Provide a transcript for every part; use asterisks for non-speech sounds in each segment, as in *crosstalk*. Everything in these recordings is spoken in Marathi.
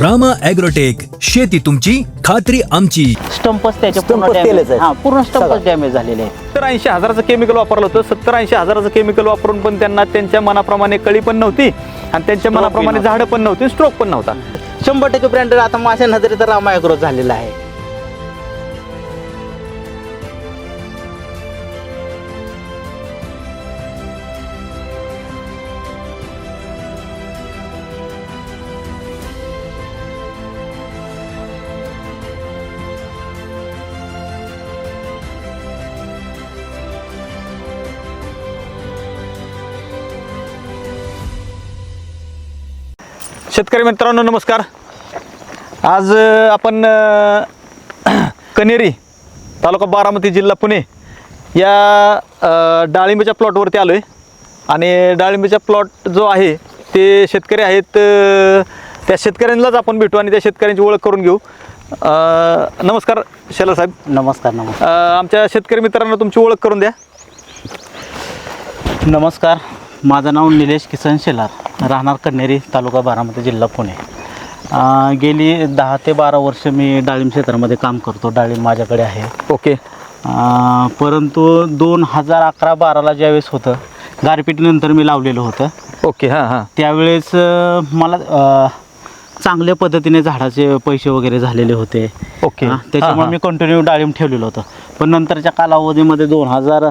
रामा ॲग्रोटेक शेती तुमची खात्री आमची. स्टंपच त्याचे पूर्ण केलेच. हा पूर्ण. स्टंपच डॅमेज झालेले आहे सत्तर ऐंशी हजाराचं केमिकल वापरलं होतं. सत्तर ऐंशी हजाराचं केमिकल वापरून पण त्यांना त्यांच्या मनाप्रमाणे कळी पण नव्हती. आणि त्यांच्या मनाप्रमाणे झाडं पण नव्हती स्ट्रोक पण नव्हता. शंभर टक्के ब्रँडेड आता माझ्या नजरेत ग्रोथ झालेला आहे. शेतकरी मित्रांनो नमस्कार. आज आपण *clears throat* कनेरी तालुका बारामती जिल्हा पुणे या डाळिंबीच्या प्लॉटवरती आलो आहे आणि डाळिंबीचा प्लॉट जो आहे ते शेतकरी आहेत त्या शेतकऱ्यांनाच आपण भेटू आणि त्या शेतकऱ्यांची ओळख करून घेऊ. नमस्कार शेला साहेब. नमस्कार नमस्कार. आमच्या शेतकरी मित्रांना तुमची ओळख करून द्या. नमस्कार. माझं नाव निलेश किसन शेलार. राहणार कन्हेरी तालुका बारामती जिल्हा पुणे. गेली दहा ते बारा वर्ष मी डाळिंब क्षेत्रामध्ये काम करतो. डाळिंब माझ्याकडे आहे. ओके. परंतु दोन हजार अकरा बाराला ज्यावेळेस होतं गारपिटीनंतर मी लावलेलं होतं. ओके हां हां. त्यावेळेस मला चांगल्या पद्धतीने झाडाचे पैसे वगैरे झालेले होते. ओके. त्याच्यामुळे. मी कंटिन्यू डाळिंब ठेवलेलं होतं. पण नंतरच्या कालावधीमध्ये दोन हजार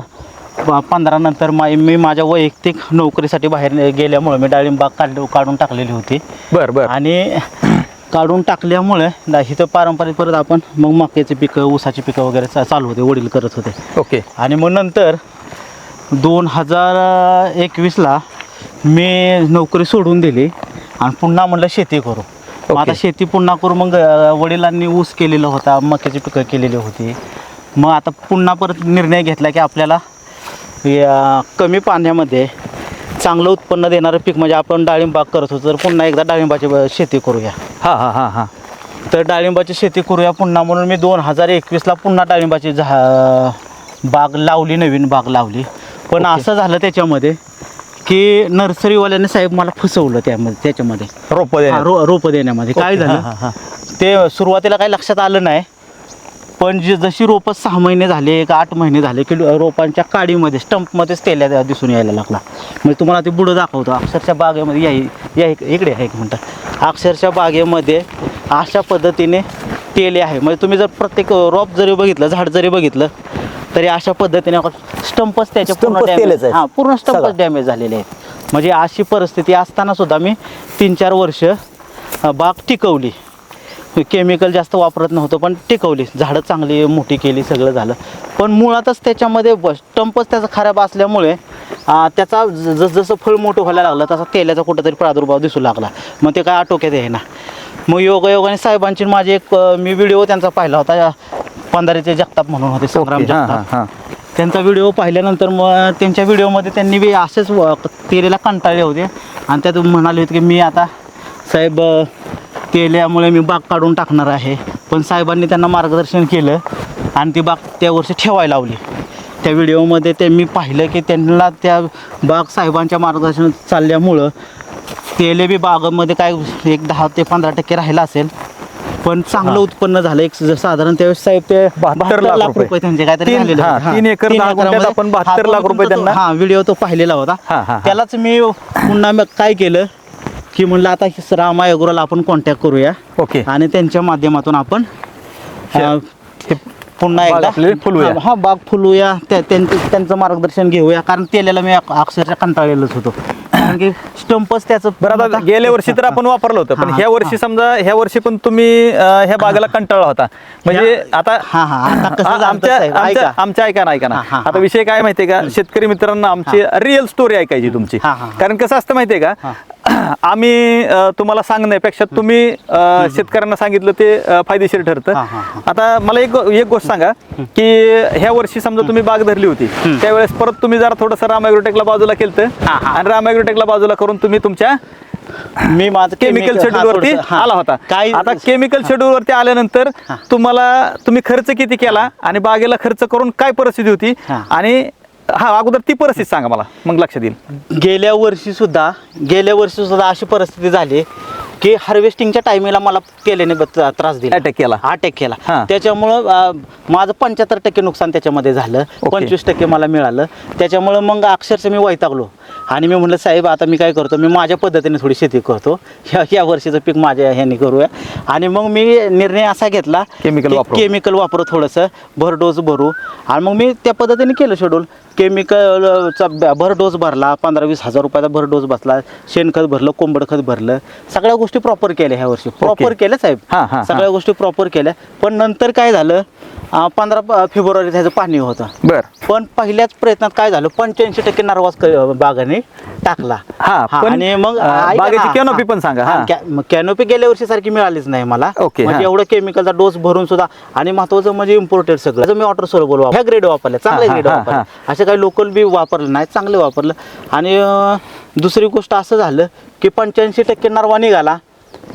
पंधरा नंतर मा मी माझ्या वैयक्तिक नोकरीसाठी बाहेर गेल्यामुळे मी डाळिंब बाग काढ काढून टाकलेली होती. बरं बरं. आणि *clears throat* काढून टाकल्यामुळे इथं पारंपरिक परत आपण मग मक्याची पिकं ऊसाची पिकं वगैरे चा- चालू होते वडील करत होते. ओके. आणि मग नंतर दोन हजार एकवीसला मी नोकरी सोडून दिली आणि पुन्हा म्हणलं शेती करू. मग आता. शेती पुन्हा करू मग अं, वडिलांनी ऊस केलेला होता मक्याची पिकं केलेली होती. मग आता पुन्हा परत निर्णय घेतला की आपल्याला या कमी पाण्यामध्ये चांगलं उत्पन्न देणारं पीक म्हणजे आपण डाळिंब बाग करत होतो तर पुन्हा एकदा डाळिंबाची ब- शेती करूया. हां हां हां हां. तर डाळिंबाची शेती करूया पुन्हा म्हणून मी दोन हजार एकवीसला पुन्हा डाळिंबाची झा बाग लावली नवीन बाग लावली. पण. असं झालं त्याच्यामध्ये की नर्सरीवाल्याने साहेब मला फसवलं त्यामध्ये त्याच्यामध्ये. रोपं हा, देण्यात. रो रोपं देण्यामध्ये. काय ओके, झालं? हां, हां, ते सुरुवातीला काही लक्षात आलं नाही पण जी जशी रोपं सहा महिने झाले एक आठ महिने झाले की रोपांच्या काडीमध्ये स्टंपमध्येच तेल्या दिसून यायला लागला. म्हणजे तुम्हाला ते बुडं दाखवतो. अक्षरशः बागेमध्ये या या इक- इकडे आहे एक मिनटं. अक्षरशः बागेमध्ये अशा पद्धतीने तेले आहे. म्हणजे तुम्ही जर प्रत्येक रोप जरी बघितलं झाड जरी बघितलं तरी अशा पद्धतीने स्टंपच त्याच्या पूर्ण डॅमेज. हां पूर्ण. स्टंपच डॅमेज झालेले आहेत. म्हणजे अशी परिस्थिती असताना सुद्धा मी तीन चार वर्ष बाग टिकवली. केमिकल जास्त वापरत नव्हतं पण टिकवली. झाडं चांगली मोठी केली सगळं झालं. पण मुळातच त्याच्यामध्ये स्टंपच त्याचा खराब असल्यामुळे त्याचा ज- जस जसं फळ मोठं व्हायला लागलं तसा तेलाचा कुठंतरी प्रादुर्भाव दिसू लागला. मग ते काय आटोक्यात आहे ना मग योगायोगाने साहेबांची माझी एक मी व्हिडिओ त्यांचा पाहिला होता पंधारेचे जगताप म्हणून होते संग्राम जगताप. त्यांचा व्हिडिओ पाहिल्यानंतर मग त्यांच्या व्हिडिओमध्ये त्यांनी बी असेच तेलेला कंटाळले होते. आणि त्यात म्हणाले होते की मी आता साहेब अ, तेल्यामुळे मी बाग काढून टाकणार आहे पण साहेबांनी त्यांना मार्गदर्शन केलं आणि ती बाग त्या वर्षी ठेवायला लावली त्या व्हिडिओमध्ये ते मी पाहिलं की त्यांना त्या बाग साहेबांच्या मार्गदर्शन चालल्यामुळं तेले बी बागामध्ये काय एक दहा ते पंधरा टक्के राहिला असेल पण चांगलं. उत्पन्न झालं एक साधारण त्यावेळेस साहेब ते 72 लाख रुपये. त्यांचे काहीतरी तीन- एकर आपण 72 तो लाख रुपये त्यांना- हा व्हिडिओ तो पाहिलेला होता. त्यालाच मी पुन्हा मग काय केलं की म्हणलं आता रामा अग्रोला आपण कॉन्टॅक्ट करूया. ओके आणि त्यांच्या माध्यमातून आपण अं, हे पुन्हा बाग एकदा आपली फुलवूया. हा, हा बाग फुलवूया. त्या त्यांचं त्यांचं मार्गदर्शन घेऊया. कारण तेल्याला मी अक- अक्षरशः कंटाळलेलोच होतो. कारण की स्टंपच त्याचं बरं आता गेल्या वर्षी तर आपण वापरलं होतं पण हां, ह्या वर्षी समजा ह्या वर्षी पण तुम्ही अं, ह्या बागेला कंटाळला होता. म्हणजे आता हा हा आता कसं आ- झालं आमच्या साहेब, आमच्या ऐका. आमच्या ऐका ना ऐका ना. हां, हां, आता. विषय काय माहितीये का? शेतकरी मित्रांना आमची रिअल स्टोरी ऐकायची तुमची. हां, हां, हां. कारण कसं असतं माहितीये का. *clears throat* आम्ही अं, तुम्हाला सांगण्यापेक्षा तुम्ही अं, शेतकऱ्यांना सांगितलं ते अं, फायदेशीर ठरतं. हां, हां, हां. आता मला एक एक गोष्ट सांगा की ह्या वर्षी समजा तुम्ही बाग धरली होती. त्यावेळेस परत तुम्ही जरा थोडंसं राम ॲग्रोटेकला बाजूला केलं. आणि राम ॲग्रोटेकला बाजूला करून तुम्ही तुमच्या मी माझं केमिकल शेड्यूल वरती. आला होता. काय आता केमिकल शेड्यूल वरती आल्यानंतर तुम्हाला तुम्ही खर्च किती केला आणि बागेला खर्च करून काय परिस्थिती होती. आणि हा अगोदर ती परिस्थिती सांगा मला. मग लक्षात येईल. गेल्या वर्षी सुद्धा गेल्या वर्षी सुद्धा अशी परिस्थिती झाली की हार्वेस्टिंगच्या टायमिंगला मला केल्याने त्रास दिला. Attack केला. अटॅक केला. त्याच्यामुळं माझं पंच्याहत्तर टक्के नुकसान त्याच्यामध्ये झालं. पंचवीस टक्के मला मिळालं. त्याच्यामुळं मग अक्षरशः मी वैतागलो. आणि मी म्हटलं साहेब आता मी काय करतो? मी माझ्या पद्धतीने थोडी शेती करतो. ह्या या वर्षीचं पीक माझ्या ह्याने करूया. आणि मग मी निर्णय असा घेतला Chemical की वापरू. केमिकल वापरू थोडंसं भर डोस भरू. आणि मग मी त्या पद्धतीने केलं शेड्यूल केमिकलचा भर डोस भरला पंधरा वीस हजार रुपयाचा भर डोस बसला शेणखत भरलं कोंबड खत भरलं. सगळ्या गोष्टी प्रॉपर केल्या ह्या वर्षी. प्रॉपर केल्या हां, हां, साहेब सगळ्या गोष्टी प्रॉपर केल्या. पण नंतर काय झालं? पंधरा फेब्रुवारी त्याचं पाणी होतं. बर. पण पहिल्याच प्रयत्नात काय झालं? पंच्याऐंशी टक्के नारवास क- बागाने टाकला. हा, हा, पण, आणि मग अं, ऐका बागेची canopy हा, पण सांगा, हा, हा. कॅ- मग कॅनोपी गेल्या वर्षी सारखी मिळालीच नाही मला. ओके, म्हणजे हा. एवढं केमिकलचा डोस भरून सुद्धा आणि महत्वाचं म्हणजे इम्पोर्टेड सगळं. आता मी वॉटर सोलबल ह्या ग्रेड वापरले चांगले हा, ग्रेड हा, वापरले. असे काही लोकल बी वापरले नाही चांगले वापरलं. आणि अं, दुसरी गोष्ट असं झालं की पंच्याऐंशी टक्के नरवा निघाला.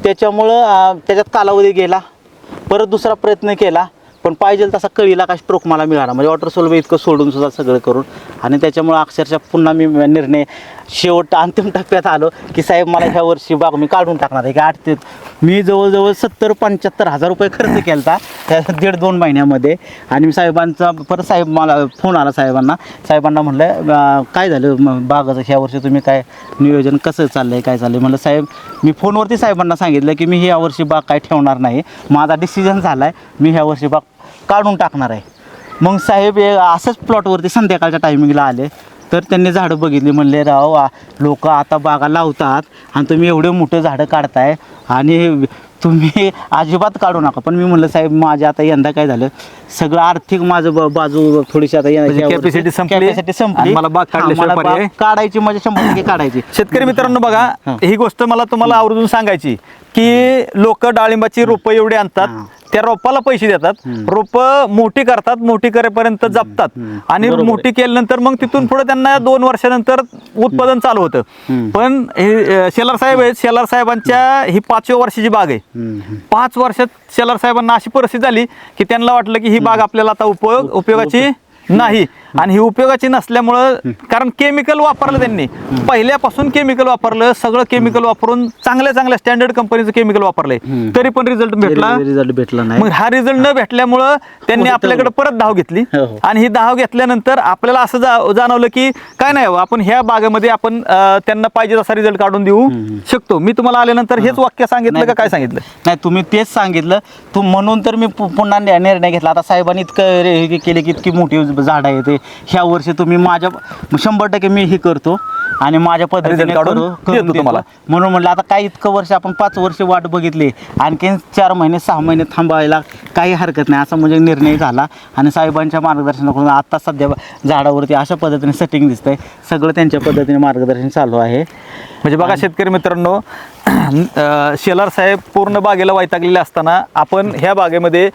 त्याच्यामुळं अं, त्याच्यात कालावधी गेला. परत दुसरा प्रयत्न केला. पण पाहिजे तसा कळीला काय स्ट्रोक मला मिळाला. म्हणजे वॉटर सोल्व इतकं सोडून सुद्धा सगळं करून. आणि त्याच्यामुळं अक्षरशः पुन्हा मी निर्णय शेवट अंतिम टप्प्यात आलो की साहेब मला ह्या वर्षी बाग मी काढून टाकणार आहे. की आठ ते मी जवळजवळ सत्तर पंच्याहत्तर हजार रुपये खर्च केला होता त्या दीड दोन महिन्यामध्ये. आणि मी साहेबांचा परत साहेब मला फोन आला साहेबांना. साहेबांना म्हणलं काय झालं बागाचं? ह्या वर्षी तुम्ही काय नियोजन कसं चाललं आहे काय चाललं आहे म्हणलं साहेब मी फोनवरती साहेबांना सांगितलं की मी ह्या वर्षी बाग काय ठेवणार नाही. माझा डिसिजन झाला आहे मी ह्या वर्षी बाग काढून टाकणार आहे. मग साहेब हे असंच प्लॉटवरती संध्याकाळच्या टायमिंगला आले. तर त्यांनी झाडं बघितली म्हणले राव लोक आता बागा लावतात आणि तुम्ही एवढे मोठे झाडं काढताय आणि तुम्ही *laughs* अजिबात काढू नका पण मी म्हणलं साहेब माझ्या आता यंदा काय झालं सगळं आर्थिक माझं ब- बाजू थोडीशी आता म्हणजे capacity संपली capacity संपली आणि मला बाग काढल्याशिवाय मला बाग पर्याय? काढायची म्हणजे शंभर टक्के काढायची शेतकरी मित्रांनो बघा हा. गोष्ट मला तुम्हाला आवर्जून सांगायची की लोक डाळिंबाची रोपं एवढी आणतात. त्या रोपाला पैसे देतात. रोपं मोठी करतात मोठी करेपर्यंत जपतात. आणि मोठी केल्यानंतर मग तिथून पुढे त्यांना दोन वर्षानंतर उत्पादन चालू होतं. पण हे अं, शेलार साहेब आहेत शेलार साहेबांच्या ही पाचव्या वर्षाची बाग आहे. पाच वर्षात शेलार साहेबांना अशी परिस्थिती झाली की त्यांना वाटलं की ही बाग आपल्याला आता उपयोग उपयोगाची नाही. आणि ही उपयोगाची नसल्यामुळं कारण केमिकल वापरलं त्यांनी. पहिल्यापासून केमिकल वापरलं सगळं केमिकल वापरून चांगल्या चांगल्या स्टँडर्ड कंपनीचं केमिकल वापरलंय. तरी पण रिझल्ट भेटला. रिझल्ट भेटला नाही. मग हा रिझल्ट न भेटल्यामुळं त्यांनी आपल्याकडे परत धाव घेतली. हो, हो. आणि ही धाव घेतल्यानंतर आपल्याला असं जाणवलं की काय नाही आपण ह्या बागेमध्ये आपण त्यांना पाहिजे तसा रिझल्ट काढून देऊ. शकतो. मी तुम्हाला आल्यानंतर हेच वाक्य सांगितलं का काय सांगितलं? नाही तुम्ही तेच सांगितलं. तू म्हणून तर मी पुन्हा निर्णय घेतला. आता साहेबांनी इतकं केले की इतकी मोठी झाड आहे ते ह्या वर्षी तुम्ही माझ्या शंभर टक्के मी ही करतो आणि माझ्या पद्धतीने Result काढून करू- करून देतो. देतो. तुम्हाला. म्हणून म्हटलं आता काय इतकं वर्ष आपण पाच वर्ष वाट बघितली आणखीन चार महिने सहा महिने थांबायला काही हरकत नाही. असा म्हणजे निर्णय झाला. आणि साहेबांच्या मार्गदर्शनाकडून आता सध्या झाडावरती अशा पद्धतीने सेटिंग दिसतंय. सगळं त्यांच्या पद्धतीने मार्गदर्शन चालू आहे. म्हणजे बघा शेतकरी मित्रांनो अं, शेलार साहेब पूर्ण बागेला वैतागलेले असताना आपण ह्या बागेमध्ये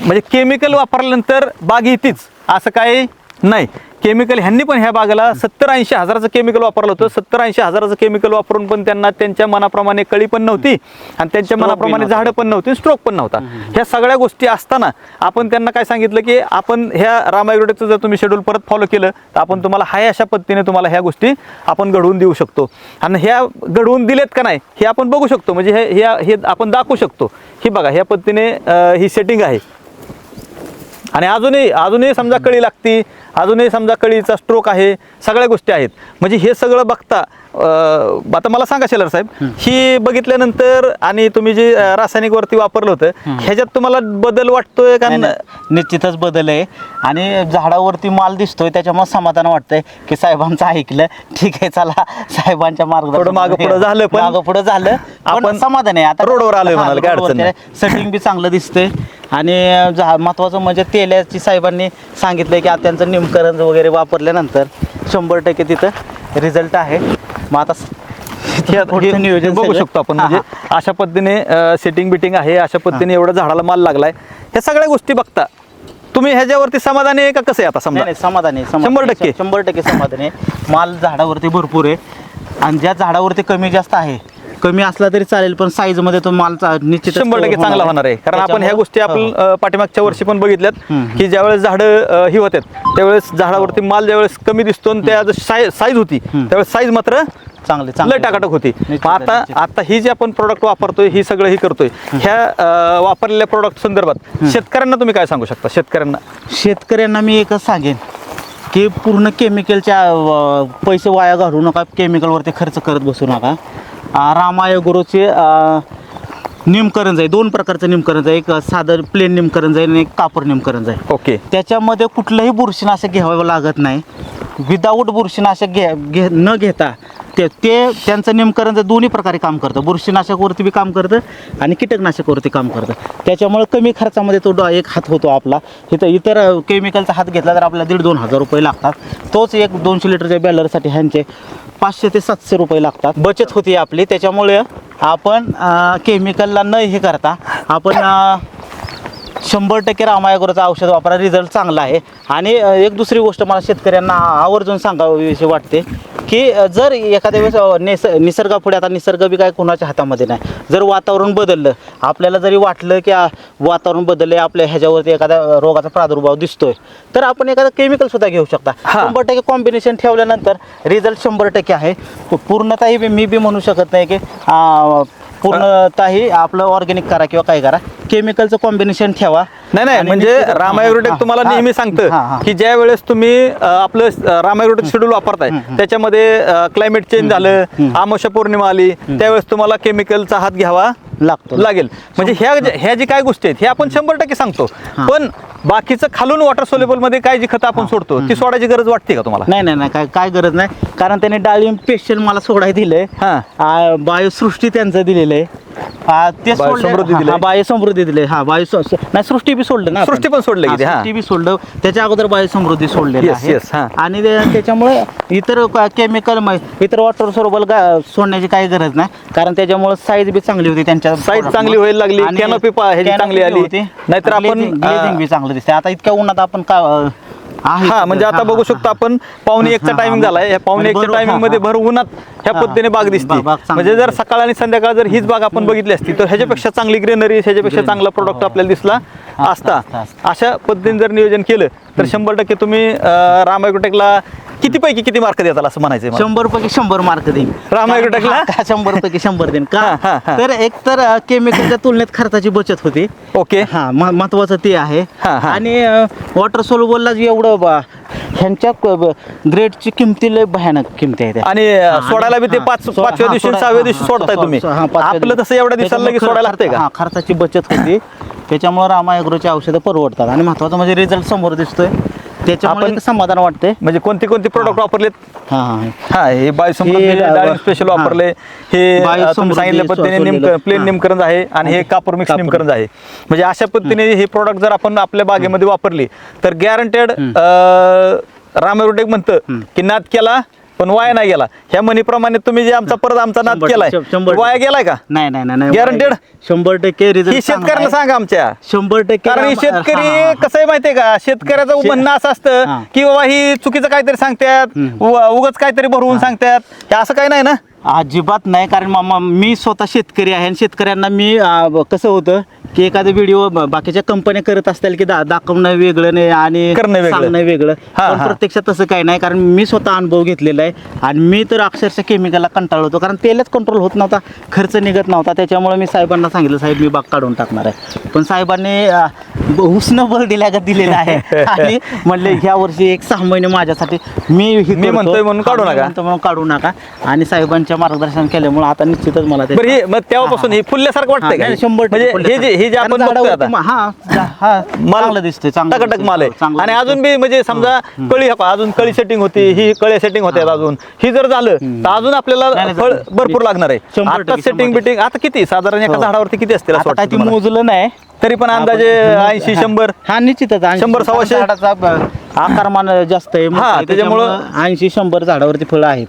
म्हणजे केमिकल वापरल्यानंतर बाग येतेच. असं काही नाही. केमिकल ह्यांनी पण ह्या बागेला सत्तर ऐंशी हजाराचं केमिकल वापरलं होतं. सत्तर ऐंशी हजाराचं केमिकल वापरून पण त्यांना त्यांच्या मनाप्रमाणे कळी पण नव्हती आणि त्यांच्या मनाप्रमाणे. झाडं पण नव्हती स्ट्रोक पण नव्हता. ह्या सगळ्या गोष्टी असताना आपण त्यांना काय सांगितलं की आपण ह्या रामायग्रोटेकचं जर तुम्ही शेड्यूल परत फॉलो केलं तर आपण तुम्हाला हाय अशा पद्धतीने तुम्हाला ह्या गोष्टी आपण घडवून देऊ शकतो. आणि ह्या घडवून दिलेत का नाही हे आपण बघू शकतो. म्हणजे हे हे आपण दाखवू शकतो. ही बघा ह्या पद्धतीने ही सेटिंग आहे. आणि अजूनही अजूनही समजा कळी लागती अजूनही समजा कळीचा स्ट्रोक आहे सगळ्या गोष्टी आहेत. म्हणजे हे सगळं बघता आता मला सांगा शेलर साहेब ही बघितल्यानंतर आणि तुम्ही जे रासायनिक वरती वापरलं होतं ह्याच्यात तुम्हाला बदल वाटतोय का. निश्चितच बदल आहे. आणि झाडावरती माल दिसतोय त्याच्यामुळे समाधान वाटतंय की साहेबांचं ऐकलं. ठीक आहे चला साहेबांच्या मार्गदर्शन थोडं मागं पुढं झालं, पण मागं पुढं झालं. आपण समाधान आहे. आता रोडवर आलोय म्हणाल, काय अडचण. सेटिंग बी चांगलं दिसतंय. आणि झा महत्वाचं म्हणजे तेल्याची साहेबांनी सांगितलंय की आता त्यांचं निमकरण वगैरे वापरल्यानंतर शंभर टक्के तिथं रिझल्ट आहे. मग आता *laughs* पुढचं नियोजन बघू शकतो आपण. म्हणजे अशा पद्धतीने सेटिंग बिटिंग आहे अशा पद्धतीने एवढं झाडाला माल लागलाय. ह्या सगळ्या गोष्टी बघता. तुम्ही ह्याच्यावरती समाधानी आहे का? कसं आहे आता समजा? समाधान शंभर. टक्के? शंभर टक्के समाधान आहे. माल झाडावरती भरपूर आहे. आणि ज्या झाडावरती कमी जास्त आहे कमी असला तरी चालेल पण साईजमध्ये तो माल चा- निश्चित शंभर टक्के चांगला होणार आहे. कारण आपण ह्या गोष्टी आपण हो. अं, पाठीमागच्या वर्षी पण बघितल्यात. की ज्यावेळेस झाडं ही होतात त्यावेळेस झाडावरती माल ज्यावेळेस कमी दिसतो आणि त्या साईज होती त्यावेळेस साईज मात्र चांगले चांगले. टाकाटक होती. निश्चित, मग आता निश्चित. आता ही जी आपण प्रोडक्ट वापरतोय ही सगळं ही करतोय ह्या अं, वापरलेल्या प्रोडक्ट संदर्भात शेतकऱ्यांना तुम्ही काय सांगू शकता? शेतकऱ्यांना. शेतकऱ्यांना मी एकच सांगेन की पूर्ण केमिकलच्या पैसे वाया घालू नका केमिकलवरती खर्च करत बसू नका. आ, रामायगुरूचे अ, निमकरंज आहे. दोन प्रकारचं निमकरंज आहे. एक साधं प्लेन निमकरंज आहे आणि एक कापर निमकरंज आहे. ओके. त्याच्यामध्ये कुठलंही बुरशीनाशक घ्यावं लागत नाही. विदाऊट बुरशीनाशक घे घे न घेता ते ते त्यांचं निमकरंज दोन्ही प्रकारे काम करतं. बुरशीनाशकवरती बी काम करतं आणि कीटकनाशकवरती काम करतं. त्याच्यामुळे कमी खर्चामध्ये तो डॉ- एक हात होतो आपला. इथं इतर केमिकलचा हात घेतला तर आपल्याला दीड दोन हजार रुपये लागतात. तोच एक दोनशे लिटरच्या बॅलरसाठी ह्यांचे पाचशे ते सातशे रुपये लागतात. बचत होती आपली. त्याच्यामुळे आपण केमिकलला न हे करता आपण शंभर टक्के रामायगुराचं औषध वापरा रिझल्ट चांगला आहे. आणि एक दुसरी गोष्ट मला शेतकऱ्यांना आवर्जून सांगावीशी वाटते की जर एखाद्या वेळेस निस निसर्गापुढे आता निसर्ग बी काय कोणाच्या हातामध्ये नाही. जर वातावरण बदललं आपल्याला जरी वाटलं की वातावरण बदलले आपल्या ह्याच्यावरती एखाद्या रोगाचा प्रादुर्भाव दिसतोय तर आपण एखादं केमिकल सुद्धा घेऊ शकता. शंभर टक्के कॉम्बिनेशन ठेवल्यानंतर रिझल्ट शंभर टक्के आहे. पूर्णतः बी मी बी म्हणू शकत नाही की पूर्णतःही आपलं ऑर्गॅनिक करा किंवा काय करा. केमिकलचं कॉम्बिनेशन ठेवा. नाही नाही म्हणजे रामायग्रोटेक तुम्हाला नेहमी सांगतं. की ज्या वेळेस तुम्ही आपलं रामायग्रोटेक शेड्यूल वापरताय त्याच्यामध्ये क्लायमेट चेंज झालं आमोशा पौर्णिमा आली त्यावेळेस तुम्हाला केमिकलचा हात घ्यावा लागतो लागेल. म्हणजे ह्या ह्या जी काय गोष्टी आहेत हे आपण शंभर टक्के सांगतो. पण बाकीचं खालून वॉटर सोलेबलमध्ये काय जी खतं आपण सोडतो ती सोडायची गरज वाटते का तुम्हाला? नाही नाही नाही काय काय गरज नाही. कारण त्याने डाळिंब स्पेशल मला सोडाय दिलंय. हा. बायोसृष्टी त्यांचं दिलेलं आहे. ते दिलंय. हा, बायोसमृद्धी दिले हा बायो नाही सृष्टी बी सोडलं ना आपण. सृष्टी पण सोडलं हा, की ते, हा. सृष्टी बी सोडलं त्याच्या अगोदर बायोसमृद्धी सोडलेलं Yes, आहे yes, हा. आणि ते- त्याच्यामुळे इतर केमिकल इतर वॉटर सोबल सोडण्याची काही गरज नाही कारण त्याच्यामुळे साईज बी चांगली होती त्यांच्या Size चांगली व्हायला लागली, आणि canopy पहा, ह्याची canopy चांगली बी आली. होती. नाहीतर आपण, Glazing- बी चांगलं दिसते आता इतक्या उन्हात आपण का आहे हा म्हणजे आता हा, बघू हा, शकतो हा. आपण पावणे हा, एकचा हा, टायमिंग हा. झालाय या पावणे एकच्या टायमिंग हा, मध्ये हा. भर उन्हात ह्या हा, पद्धतीने बाग दिसते म्हणजे जर. सकाळ आणि संध्याकाळ जर हीच बाग आपण बघितली असती तर ह्याच्यापेक्षा चांगली ग्रेनरी ह्याच्यापेक्षा चांगला प्रोडक्ट आपल्याला दिसला असता. अशा पद्धतीने जर नियोजन केलं तर शंभर टक्के तुम्ही रामायग्रोटेकला किती पैकी किती मार्क देताल असं म्हणायचं? शंभर पैकी शंभर मार्क देईन. राम ॲग्रोटेकला? शंभर पैकी शंभर देईन. का. *laughs* तर एक तर केमिकलच्या तुलनेत खर्चाची बचत होती. ओके. हा महत्वाचं ते आहे. आणि वॉटर सोल्युबलला जे एवढं बा- ह्यांच्या ग्रेडची किमती लय भयानक किमती आहेत. आणि सोडायला बी ते पाच पाचव्या दिवशी सहाव्या दिवशी सोडताय तुम्ही. आपलं. तसं एवढ्या दिवसाला लगेच सोडायला लागतंय का खर्चाची बचत होती. त्याच्यामुळे रामायग्रोची औषधं परवडतात. आणि महत्वाचं म्हणजे रिझल्ट समोर दिसतोय. त्याच्यामुळे एक समाधान वाटते म्हणजे कोणते कोणते प्रोडक्ट वापरलेत? हा हा. हा हे हे, स्पेशल. वापरले. हे. अ, तुम्ही बायोसमृद्धी सांगितल्या पद्धतीने प्लेन हा. नेमकरण आहे आणि हे कापूर मिक्स कापूर. नेमकरण आहे. म्हणजे अशा पद्धतीने हे प्रोडक्ट जर आपण आपल्या बागेमध्ये वापरली तर गॅरंटेड रामेरोटेक म्हणतं की नाद केला पण वाया नाही गेला. ह्या म्हणीप्रमाणे तुम्ही जे आमचा परत आमचा नाद शंभर- केलाय शंभर- वाया गेलाय का? नाही नाही नाही Guaranteed? शंभर टक्के ही रिझल्ट शेतकऱ्यांना सांगा आमच्या. शंभर टक्के कारण ही राम- हा, हा, शेतकरी. कसं आहे माहितीये का? शेतकऱ्याचं शे- म्हणणं असं असतं हा. की बाबा ही चुकीचं काहीतरी सांगतात उगाच काहीतरी भरवून सांगतात हे असं काही नाही ना? अजिबात नाही कारण मामा मी स्वतः शेतकरी आहे आणि शेतकऱ्यांना मी आ, ब- कसं होतं की एखादा व्हिडिओ बाकीच्या कंपन्या करत असतील की दा दाखवणं वेगळं नाही आणि करणं वेगळं. सांगणं वेगळं हा, पण हा. प्रत्यक्षात तसं काही नाही कारण मी स्वतः अनुभव घेतलेला आहे आणि मी तर अक्षरशः केमिकलला कंटाळलो होतो कारण तेलच कंट्रोल होत नव्हता खर्च निघत नव्हता त्याच्यामुळे मी साहेबांना सांगितलं साहेब मी बाग काढून टाकणार आहे पण साहेबांनी आ, ब- उसनं बळ दिल्यागत दिलेलं आहे *laughs* आणि म्हणले ह्या वर्षी एक सहा महिने माझ्यासाठी मी हे मी करतो. म्हणतोय म्हणून काढू हा, मी नका. म्हणतो म्हणून काढू नका आणि साहेबांच्या मार्गदर्शन केल्यामुळे आता निश्चितच मला ते बरं हे मग तेव्हापासून हे फुलल्यासारखं हा, का नाही, शंभर टक्के म्हणजे हे जे हे जे कारण आपण बघतोय आता. मा- हा जा- हा. चांगलं दिसतंय चांगलं टकटक. माल आहे. आणि. अजून बी म्हणजे समजा कळी हा अजून कळी सेटिंग होती ही कळी सेटिंग होते अजून. ही जर झालं तर अजून आपल्याला फळ. भरपूर लागणार आहे. आता सेटिंग बिटिंग आता किती? साधारण एका हो. झाडावरती किती असतील? मोजलं नाही. तरी पण अंदाजे ऐंशी शंभर. हा निश्चितच शंभर, सव्वाशे? आकारमान जास्त आहे मोठं हा, आहे, त्याच्यामुळं- ऐंशी शंभर झाडावरती फळं आहेत.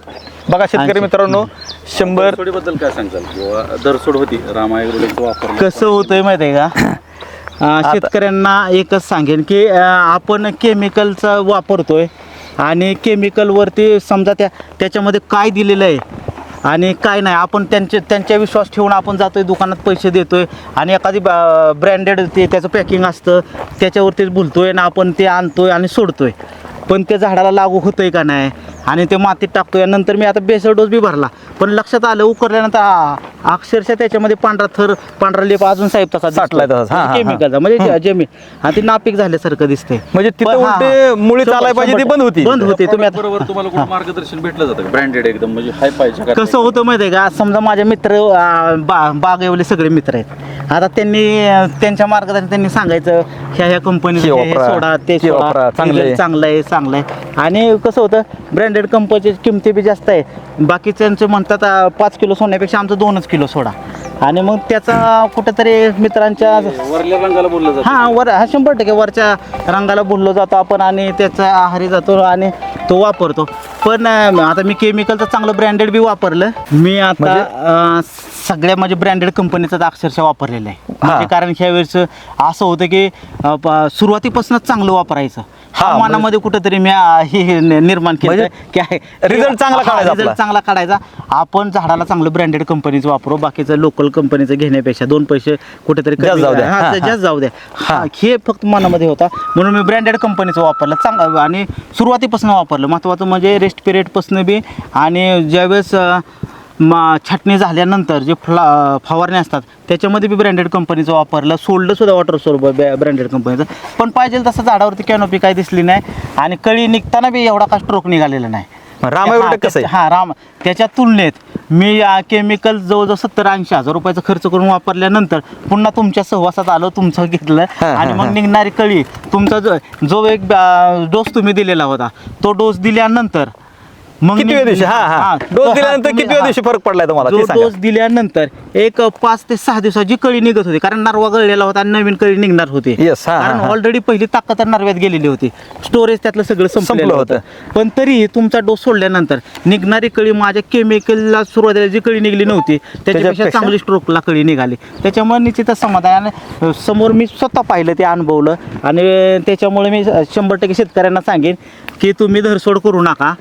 बघा शेतकरी. मित्रांनो शंभर दरसोडीबद्दल काय सांगताल किंवा दरसोड होती वापर कसं होतंय माहिती आहे का? *laughs* अं, शेतकऱ्यांना एकच सांगेन की अं, आपण केमिकलचा वापरतोय आणि केमिकलवरती समजा त्या त्याच्यामध्ये काय दिलेलं आहे आणि काय नाही आपण त्यांचे त्यांच्या विश्वास ठेवून आपण जातोय दुकानात पैसे देतोय आणि एखादी ब्रँडेड ते त्याचं पॅकिंग असतं त्याच्यावरतीच भुलतोय आणि आपण ते आणतोय आणि सोडतोय. पण ते झाडाला लागू होतंय का नाही? आणि ते मातीत टाकतोय. नंतर मी आता बेसळ डोस बी भरला. पण लक्षात आलं उकरल्यानंतर अक्षरशः त्याच्यामध्ये पांढरा थर पांढरा लेप अजून साहेब तसा साठलाय तसाच. हा, हा, हा. केमिकलचा म्हणजे जे- जमीन आणि ती नापीक झाल्यासारखं दिसते म्हणजे तिथं उलटे मुळी चालायला पाहिजे ती बंद होती. बंद होती. तुम्ही आता बरोबर तुम्हाला कुठं मार्गदर्शन भेटलं जातं ब्रँडेड एकदम म्हणजे हाय पाहिजे कसं होतं माहिती आहे का? आज समजा माझे मित्र अं, बा बागेवले सगळे मित्र आहेत. आता त्यांनी अं, त्यांच्या मार्गदर्शन त्यांनी सांगायचं ह्या ह्या कंपनीचं हे वापरा, सोडा ते ते वापरा, सोडा चांगलं आहे. चांगलं आहे चांगलं आहे. आणि कसं होतं ब्रँडेड कंपनीची किमती बी जास्त आहे. बाकीच्यांचे म्हणतात पाच किलो सोन्यापेक्षा आमचं दोनच किलो सोडा. आणि मग त्याचा कुठेतरी मित्रांच्या वरल्या रंगाला बोललं जातं. हा वर हा शंभर टक्के वरच्या रंगाला बोललो जातो आपण आणि त्याचा आहारी जातो आणि तो वापरतो. पण आता मी केमिकलचं चांगलं ब्रँडेड बी वापरलं. मी आता म्हणजे? सगळ्या म्हणजे ब्रँडेड कंपनीचं अक्षरशः वापरलेलं आहे. म्हणजे कारण ह्या वेळेस असं होतं की सुरुवातीपासूनच चांगलं वापरायचं. हा हा, म्हणजे- मनामध्ये कुठेतरी मी हे हे नि- निर्माण केलं म्हणजे की आहे. result चांगला काढायचा आपला. रिझल्ट चांगला काढायचा. आपण झाडाला चांगलं ब्रँडेड कंपनीचं वापरू बाकीचं लोकल कंपनीचं घेण्यापेक्षा दोन पैसे कुठेतरी जास्त जाऊ द्या. हा, हा, हा. जास्त जाऊ द्या. हा. हे फक्त मनामध्ये होता. म्हणून मी ब्रँडेड कंपनीचं वापरलं. चांगलं आणि सुरुवातीपासून वापरलं. महत्त्वाचं म्हणजे रेस्ट पिरियडपासून बी आणि ज्यावेळेस अं, म छाटणी झाल्यानंतर जे फ्ला फवारणी असतात त्याच्यामध्ये बी ब्रँडेड कंपनीचं वापरलं. सोडलं सुद्धा वॉटर सोर्ब ब्रँडेड कंपनीचं पण पाहिजे तसं झाडावरती कॅनोपी काय दिसली नाही आणि कळी निघताना बी एवढा का स्ट्रोक निघालेला नाही. रामायण कसं हा राम. त्याच्या तुलनेत मी केमिकल जवळजवळ सत्तर ऐंशी हजार रुपयाचा खर्च करून वापरल्यानंतर पुन्हा तुमच्या सहवासात आलो तुमचं घेतलं आणि मग. निघणारी कळी तुमचा जो जो एक डोस तुम्ही दिलेला होता तो डोस दिल्यानंतर मग किती दिवशी? हा हा. डोस दिल्यानंतर किती. दिवशी फरक पडलाय तुम्हाला? जो ते सांगा. डोस दिल्यानंतर एक पाच ते सहा दिवसात जी कळी निघत होती. कारण नरवा गळलेला होता आणि नवीन कळी निघणार होती. Yes, हा, हा, कारण हा. ऑलरेडी पहिली ताकद नरव्यात गेलेली होती. स्टोरेज त्यातलं सगळं संपलेलं संपलं होतं. होतं. पण तरी तुमचा डोस सोडल्यानंतर निघणारी कळी माझ्या केमिकलला सुरुवातीला जी कळी निघली नव्हती त्याच्यापेक्षा त्याच्यापेक्षा? चांगली स्ट्रोकला कळी निघाली. त्याच्यामुळे निश्चितच समाधान आणि समोर मी स्वतः पाहिलं ते अनुभवलं. आणि त्याच्यामुळे मी शंभर टक्के शेतकऱ्यांना सांगेन की तुम्ही धरसोड करू नका.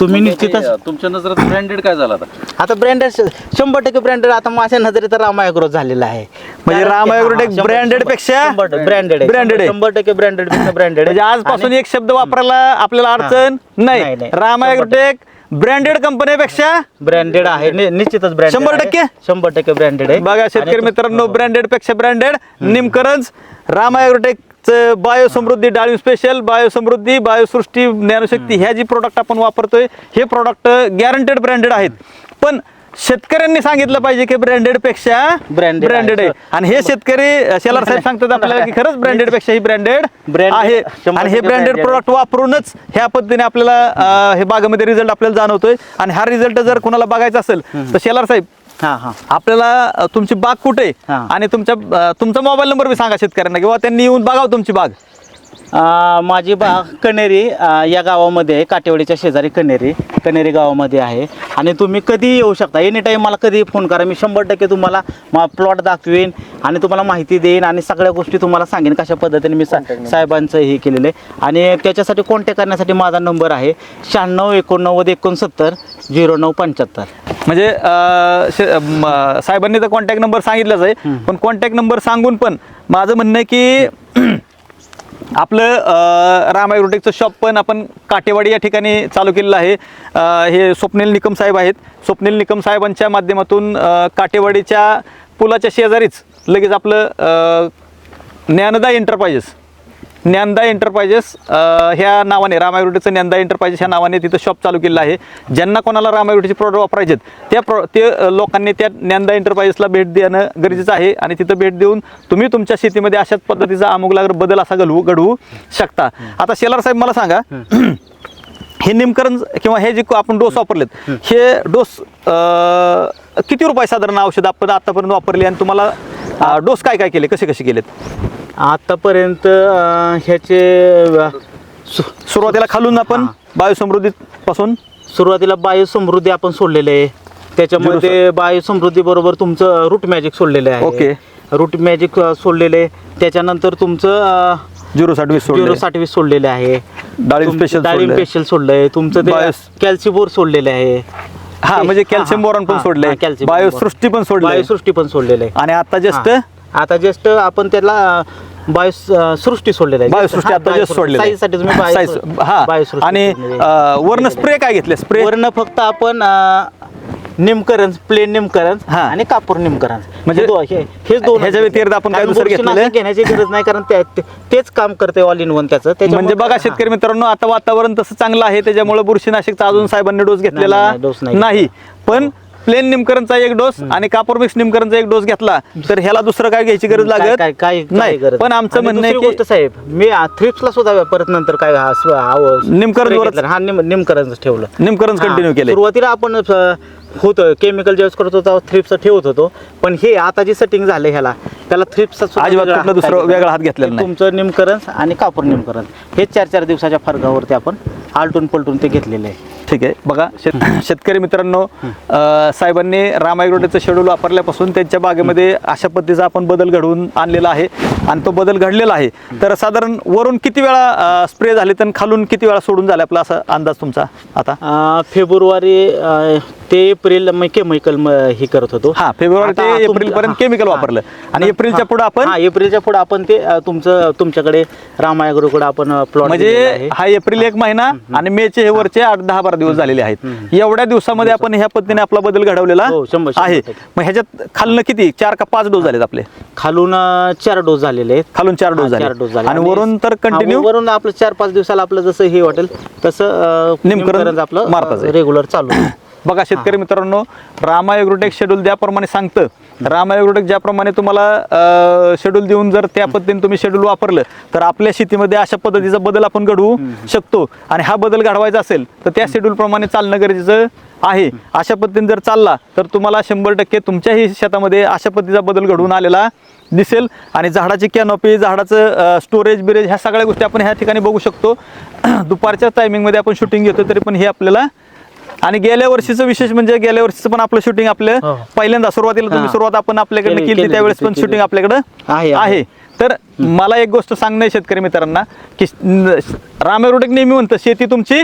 तुम्ही निश्चितच तुमच्या नजरात ब्रँडेड काय झाला आता? आता ब्रँडेड शंभर टक्के ब्रँडेड आता माझ्या नजरेत रामायग्रो झालेला आहे. म्हणजे रामायग्रो हा, एक शंभर- पेक्षा आहे. branded आहे. शंभर टक्के ब्रँडेड ब्रँडेड म्हणजे आजपासून एक शब्द वापरायला आपल्याला अडचण नाही, नाही. नाही. राम शंभर ॲग्रोटेक ब्रँडेड कंपनीपेक्षा ब्रँडेड आहे. नि- निश्चितच ब्रँडेड शंभर टक्के? शंभर टक्के ब्रँडेड आहे. बघा शेतकरी मित्रांनो हो. ब्रँडेडपेक्षा ब्रँडेड निमकरंज राम ॲग्रोटेकचं बायो समृद्धी डाळिंब स्पेशल बायो समृद्धी बायोसृष्टी ज्ञानशक्ती ह्या जी प्रोडक्ट आपण वापरतोय हे प्रोडक्ट गॅरंटेड ब्रँडेड आहेत. पण शेतकऱ्यांनी सांगितलं पाहिजे की ब्रँडेडपेक्षा Branded ब्रँडेड आहे. आणि हे शेतकरी शेलार साहेब सांगतात आपल्याला की खरंच ब्रँडेड *laughs* पेक्षा ही ब्रँडेड आहे. आणि हे ब्रँडेड प्रोडक्ट वापरूनच ह्या पद्धतीने आपल्याला हे बागामध्ये रिझल्ट आपल्याला जाणवतोय. आणि हा रिझल्ट जर कोणाला बघायचा असेल तर शेलार साहेब हा हा आपल्याला अ, तुमची बाग कुठे आहे? हा. आणि तुमच्या अ, तुमचा मोबाईल नंबर बी सांगा शेतकऱ्यांना किंवा त्यांनी येऊन बघावं तुमची बाग अं, माझी बाग कनेरी अं, या गावामध्ये आहे काटेवाडीच्या शेजारी कनेरी कनेरी गावामध्ये आहे. आणि तुम्ही कधीही येऊ शकता. एनी टाईम मला कधीही फोन करा. मी शंभर टक्के तुम्हाला प्लॉट दाखवेन आणि तुम्हाला माहिती देईन आणि सगळ्या गोष्टी तुम्हाला सांगेन कशा पद्धतीने मी सा साहेबांचं हे केलेलं आहे. आणि त्याच्यासाठी कॉन्टॅक्ट करण्यासाठी माझा नंबर आहे शहाण्णव एकोणनव्वद एकोणसत्तर झिरो नऊ पंच्याहत्तर. म्हणजे अ, शे- म, साहेबांनी तर कॉन्टॅक्ट नंबर सांगितलाच आहे. पण कॉन्टॅक्ट नंबर सांगून पण माझं म्हणणं आहे की आपलं राम ॲग्रोटेकचं शॉप पण आपण काटेवाडी या ठिकाणी चालू केलेलं आहे. हे स्वप्नील निकम साहेब आहेत. स्वप्नील निकम साहेबांच्या माध्यमातून काटेवाडीच्या पुलाच्या शेजारीच लगेच आपलं ज्ञानदा एंटरप्राइजेस ज्ञानदा एंटरप्राइजेस ह्या नावाने रामायरोटीचं ज्ञानदा एंटरप्राइजेस ह्या नावाने तिथं शॉप चालू केलं आहे. ज्यांना कोणाला रामायरोटीचे प्रॉडक्ट वापरायचे आहेत, त्या प्रो ते लोकांनी त्या ज्ञानदा एंटरप्राइजेसला भेट देणं गरजेचं आहे आणि तिथं भेट देऊन तुम्ही तुमच्या शेतीमध्ये अशाच पद्धतीचा आमुगलागर बदल असा घडवू घडवू शकता. आता शेलार साहेब मला सांगा *clears throat* हे निमकरण किंवा हे जे आपण डोस वापरलेत हे डोस किती रुपये साधारण औषध आपण आतापर्यंत वापरले आणि तुम्हाला अ, डोस काय काय केले? कसे कसे केलेत? आतापर्यंत अं, ह्याचे अं, सु- सुरुवातीला खालून आपण बायोसमृद्धी पासून सुरुवातीला बायो समृद्धी आपण सोडलेले आहे. त्याच्यामध्ये बायो समृद्धी बरोबर तुमचं रूट मॅजिक सोडलेलं आहे. ओके. रूट मॅजिक सोडलेले. आहे त्याच्यानंतर तुमचं झिरो साठ वीस झिरो साठी वीस सोडलेले आहे. डाळिंब special डाळिंब सोडलंय. स्पेशल सोडलंय. तुमचं ते बायोस- कॅल्सिबोर सोडलेले आहे. हा म्हणजे कॅल्शियम बोरॉन पण सोडले calcium बायोसृष्टी पण सोडले बायोसृष्टी पण सोडलेलं आहे. आणि आता जस्ट. आता जस्ट आपण त्याला बायो सृष्टी सोडलेलं आहे. बायोसृष्टी आता जस्ट सोडले साईजसाठी तुम्ही बायो- हा बायोसृष्टी आणि सोडलेली आहे. वरनं स्प्रे काय घेतले स्प्रे वरनं फक्त आपण अं, निमकरंज प्लेन निमकरंज हा. आणि कापूर निमकरंज. म्हणजे हे दो- हे- हेच दोन ह्याच्या व्यतिरिक्त आपण काय दुसरं बुरशीनाशक घेतलेलं? घेण्याची गरज नाही कारण त्या- ते- तेच काम करते ऑल इन वन त्याचं. त्याच्यामुळे- म्हणजे बघा हा. शेतकरी मित्रांनो आता वातावरण तसं चांगलं आहे त्याच्यामुळे बुरशीनाशकचा अजून साहेबांनी डोस घेतलेला नाही, नाही, डोस नाही नाही. पण प्लेन निमकरणचा एक डोस आणि कापूर मिक्स निमकरणचा एक डोस घेतला तर ह्याला दुसरं काय घ्यायची गरज काय- लागत? काय काय काय नाही गरज? पण आमचं आणि म्हणणं आहे की गोष्ट साहेब मी थ्रिप्सला सुद्धा परत नंतर काय हा स्व- हा व- spray घेतला. हा निम निमकरंज ठेवलं. निमकरणच हा, कंटिन्यू केले सुरुवातीला आपण अ, होतं केमिकल ज्यावेळेस करत होतो थ्रिप्स ठेवत होतो. पण हे आता जे सेटिंग झालं ह्याला त्याला थ्रिप्स अजिबात दुसरं वेगळा हात घेतलेला नाही. तुमचं निमकरंज आणि कापूर निमकरंज हे चार चार दिवसाच्या फरकावरती आपण आलटून पलटून ते घेतलेले आहे. ठीक आहे. बघा शेत शेतकरी मित्रांनो साहेबांनी रामायग्रोटेचं शेड्यूल वापरल्यापासून त्यांच्या बागेमध्ये अशा पद्धतीचा आपण बदल घडवून आणलेला आहे. आणि तो बदल घडलेला आहे. तर साधारण वरून किती वेळा स्प्रे झाले तर खालून किती वेळा सोडून झाले आपला असा अंदाज तुमचा आता? फेब्रुवारी ते एप्रिल केमिकल हे करत होतो. हा, फेब्रुवारी ते तुम- एप्रिल पर्यंत हा, हा. वापरलं. आणि हा, एप्रिलच्या पुढं आपण- हा एप्रिलच्या पुढे आपण ते अ, तुमचं तुमच्याकडे रामायगुरूकडे आपण प्लॉट म्हणजे हा एप्रिल एक महिना आणि मेचे हे वरचे आठ दहा बारा दिवस झालेले आहेत. एवढ्या दिवसामध्ये आपण ह्या पद्धतीने आपला बदल घडवलेला हो, शंभर- शंभर आहे. टक्के. मग ह्याच्यात खालनं किती? चार का पाच डोस झालेत आपले? खालून अ, चार डोस झालेले आहेत. खालून चार डोस झाले चार डोस झाले आणि वरून तर हा, कंटिन्यू वरून आपलं चार पाच दिवसाला आपलं जसं हे वाटेल तसं अ, निमकरंज आपलं मारताच आहे. रेग्युलर चालू आहे. *clears throat* बघा शेतकरी मित्रांनो रामा एग्रोटेक शेड्यूल ज्याप्रमाणे सांगतं रामा एग्रोटेक ज्याप्रमाणे तुम्हाला शेड्यूल देऊन जर त्या पद्धतीने तुम्ही शेड्यूल वापरलं तर आपल्या शेतीमध्ये अशा पद्धतीचा बदल आपण घडवू शकतो. आणि हा बदल घडवायचा असेल तर त्या शेड्यूल प्रमाणे चालणं गरजेचं आहे. अशा पद्धतीने जर चालला तर तुम्हाला शंभर टक्के तुमच्याही शेतामध्ये अशा पद्धतीचा बदल घडवून आलेला दिसेल. आणि झाडाची कॅनॉपी झाडाचं स्टोरेज बिरेज ह्या सगळ्या गोष्टी आपण ह्या ठिकाणी बघू शकतो. *clears throat* दुपारच्या टायमिंगमध्ये आपण शूटिंग घेतो तरी पण हे आपल्याला आणि गेल्या वर्षीचं विशेष म्हणजे गेल्या वर्षीचं पण आपलं शूटिंग आपलं हो. पहिल्यांदा सुरुवातीला तुम्ही. सुरुवात आपण आपल्याकडे केली- त्यावेळेस पण शूटिंग आपल्याकडं आहे, तर मला एक गोष्ट सांगणं शेतकरी मित्रांना की रामेरोटेक नेहमी म्हणतं शेती तुमची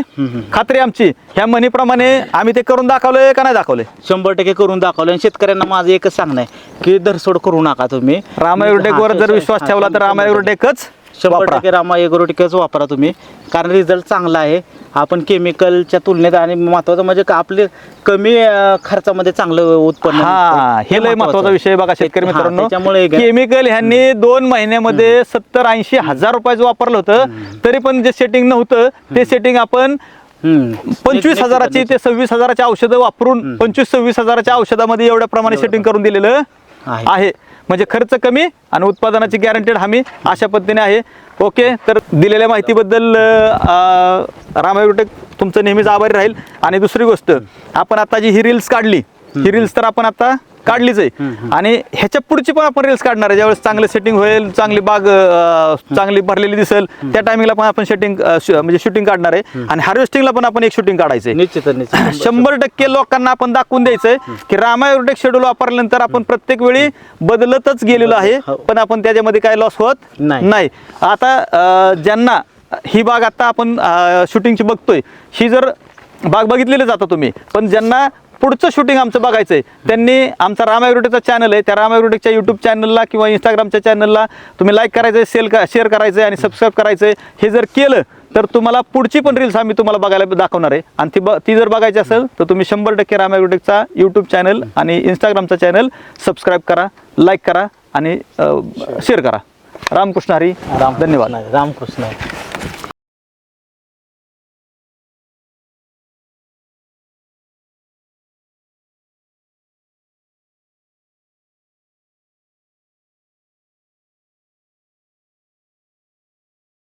खात्री आमची. ह्या म्हणीप्रमाणे आम्ही ते करून दाखवलंय का नाही दाखवलंय? शंभर टक्के करून दाखवलं आणि शेतकऱ्यांना माझं एकच सांगणं आहे की धरसोड करू नका तुम्ही. रामायोटेकवर हा, जर विश्वास ठेवला तर रामायोटेकच शंभर वापरा. टक्के रामा एग्रोटिकच वापरा तुम्ही. कारण रिझल्ट चांगला आहे. आपण केमिकलच्या तुलनेत आणि महत्वाचं म्हणजे का आपले कमी अं, खर्चामध्ये चांगलं उत्पन्न हा. हे लय महत्त्वाचा विषय बघा शेतकरी हा, मित्रांनो. त्याच्यामुळे एक- केमिकल ह्यांनी दोन महिन्यामध्ये सत्तर ऐंशी हजार रुपयाचं वापरलं होतं. तरी पण जे सेटिंग नव्हतं ते सेटिंग आपण हम्म. पंचवीस हजाराची ते सव्वीस हजाराची औषधं वापरून पंचवीस सव्वीस हजाराच्या औषधामध्ये एवढ्या प्रमाणे सेटिंग करून दिलेलं आहे. आहे. म्हणजे खर्च कमी आणि उत्पादनाची गॅरंटेड हमी अशा पद्धतीने आहे. ओके तर दिलेल्या माहितीबद्दल रामायोटेक तुमचं नेहमीच आभारी राहील. आणि दुसरी गोष्ट आपण आता जी ही रील्स काढली ही रील्स तर आपण आता काढलीच आहे. आणि ह्याच्या पुढची पण आपण रील्स काढणार आहे. ज्यावेळेस चांगलं सेटिंग होईल चांगली बाग चांगली भरलेली दिसेल त्या टायमिंगला पण आपण सेटिंग म्हणजे शूटिंग काढणार आहे. आणि हार्वेस्टिंगला पण आपण एक शूटिंग काढायचं आहे निश्चित निश्चित *laughs* शंभर टक्के लोकांना आपण दाखवून द्यायचंय की रामायोटेक शेड्यूल वापरल्यानंतर आपण प्रत्येक वेळी बदलतच गेलेलो आहे हो. पण आपण त्याच्यामध्ये काय लॉस होत नाही. नाही. आता ज्यांना ही बाग आता आपण शूटिंगची बघतोय ही जर बाग बघितलेली जाता तुम्ही पण ज्यांना पुढचं शूटिंग आमचं बघायचं आहे त्यांनी आमचा रामायग्रोटेकचा चॅनल आहे. त्या रामायग्रोटेकच्या यूट्यूब चॅनलला किंवा इंस्टाग्रामच्या चॅनलला तुम्ही लाईक करायचं आहे सेल का शेअर करायचं आहे आणि सबस्क्राईब करायचं आहे हे जर केलं तर तुम्हाला पुढची पण रील्स आम्ही तुम्हाला बघायला दाखवणार आहे. आणि ती ब ती जर बघायची असेल तर तुम्ही शंभर टक्के रामायग्रोटेकचा यूट्यूब चॅनल आणि इंस्टाग्रामचा चॅनल सबस्क्राईब करा लाईक करा आणि शेअर करा. रामकृष्ण हरी राम धन्यवाद. रामकृष्ण